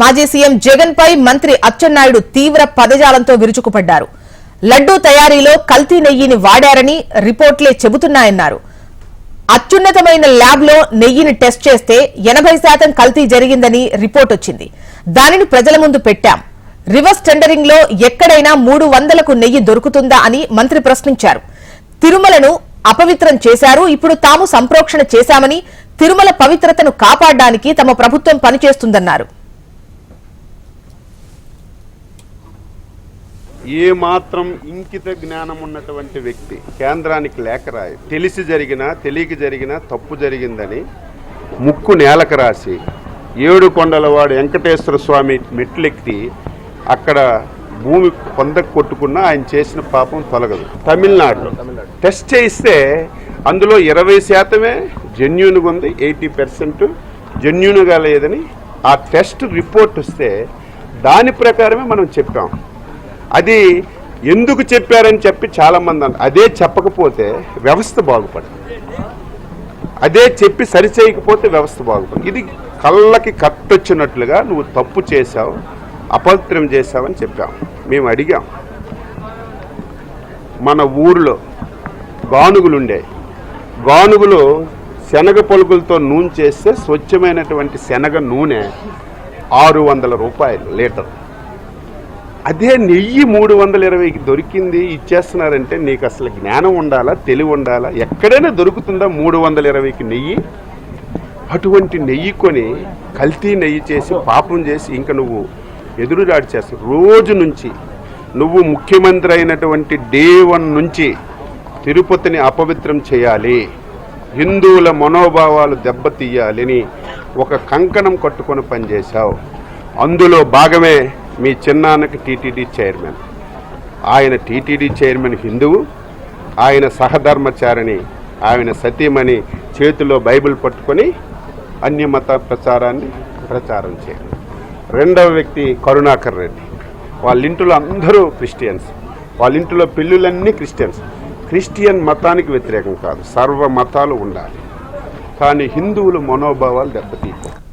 మాజీ సీఎం జగన్ పై మంత్రి అచ్చెన్నాయుడు తీవ్ర పదజాలంతో విరుచుకుపడ్డారు. లడ్డూ తయారీలో కల్తీ నెయ్యిని వాడారని రిపోర్ట్లే చెబుతున్నాయన్నారు. అత్యున్నతమైన ల్యాబ్లో నెయ్యిని టెస్ట్ చేస్తే ఎనభై శాతం కల్తీ జరిగిందని రిపోర్ట్ వచ్చింది. దానిని ప్రజల ముందు పెట్టాం. రివర్స్ టెండరింగ్లో ఎక్కడైనా మూడు వందలకు నెయ్యి దొరుకుతుందా అని మంత్రి ప్రశ్నించారు. తిరుమలను అపవిత్రం చేశారు. ఇప్పుడు తాము సంప్రోక్షణ చేశామని తిరుమల పవిత్రతను కాపాడడానికి తమ ప్రభుత్వం పనిచేస్తుందన్నారు. ఏ మాత్రం ఇంకిత జ్ఞానం ఉన్నటువంటి వ్యక్తి కేంద్రానికి లేఖ రాయి. తెలిసి జరిగినా తెలియక జరిగినా తప్పు జరిగిందని ముక్కు నేలకు రాసి ఏడు కొండలవాడు వెంకటేశ్వర స్వామి మెట్లెక్కి అక్కడ భూమి కొందకు కొట్టుకున్నా ఆయన చేసిన పాపం తొలగదు. తమిళనాడులో టెస్ట్ చేస్తే అందులో ఇరవై శాతమే జెన్యున్గా ఉంది ఎయిటీ పర్సెంట్ జెన్యున్గా లేదని ఆ టెస్ట్ రిపోర్ట్ వస్తే దాని ప్రకారమే మనం చెప్పాం. అది ఎందుకు చెప్పారని చెప్పి చాలామంది అన్నారు అదే చెప్పకపోతే వ్యవస్థ బాగుపడదు. అదే చెప్పి సరిచేయకపోతే వ్యవస్థ బాగుపడదు. ఇది కళ్ళకి కట్టొచ్చినట్లుగా నువ్వు తప్పు చేశావు అపవిత్రం చేశావని చెప్పాం. మేము అడిగాం. మన ఊరిలో గానుగులు ఉండే గానుగులు శనగ పలుకులతో నూనె చేస్తే స్వచ్ఛమైనటువంటి శనగ నూనె ఆరు వందల రూపాయలు లీటర్. అదే నెయ్యి మూడు వందల ఇరవైకి దొరికింది ఇచ్చేస్తున్నారంటే నీకు అసలు జ్ఞానం ఉండాలా తెలివి ఉండాలా? ఎక్కడైనా దొరుకుతుందా మూడు వందల ఇరవైకి నెయ్యి? అటువంటి నెయ్యి కొని కల్తీ నెయ్యి చేసి పాపం చేసి ఇంకా నువ్వు ఎదురుదాడి చేస్తావు రోజు నుంచి నువ్వు ముఖ్యమంత్రి అయినటువంటి డే వన్ నుంచి తిరుపతిని అపవిత్రం చేయాలి. హిందువుల మనోభావాలు దెబ్బతీయాలని ఒక కంకణం కట్టుకొని పనిచేశావు. అందులో భాగమే మీ చిన్నాన్నకి టీటీడీ చైర్మన్. ఆయన టీటీడీ చైర్మన్ హిందువు ఆయన సహధర్మచారిణి ఆయన సతీమణి చేతిలో బైబిల్ పట్టుకొని అన్యమత ప్రచారాన్ని ప్రచారం చేయాలి రెండవ వ్యక్తి కరుణాకర్ రెడ్డి. వాళ్ళ ఇంట్లో అందరూ క్రిస్టియన్స్. వాళ్ళ ఇంట్లో పిల్లులన్నీ క్రిస్టియన్స్. క్రిస్టియన్ మతానికి వ్యతిరేకం కాదు సర్వ మతాలు ఉండాలి. కానీ హిందువులు మనోభావాలు దెబ్బతీయకూడదు.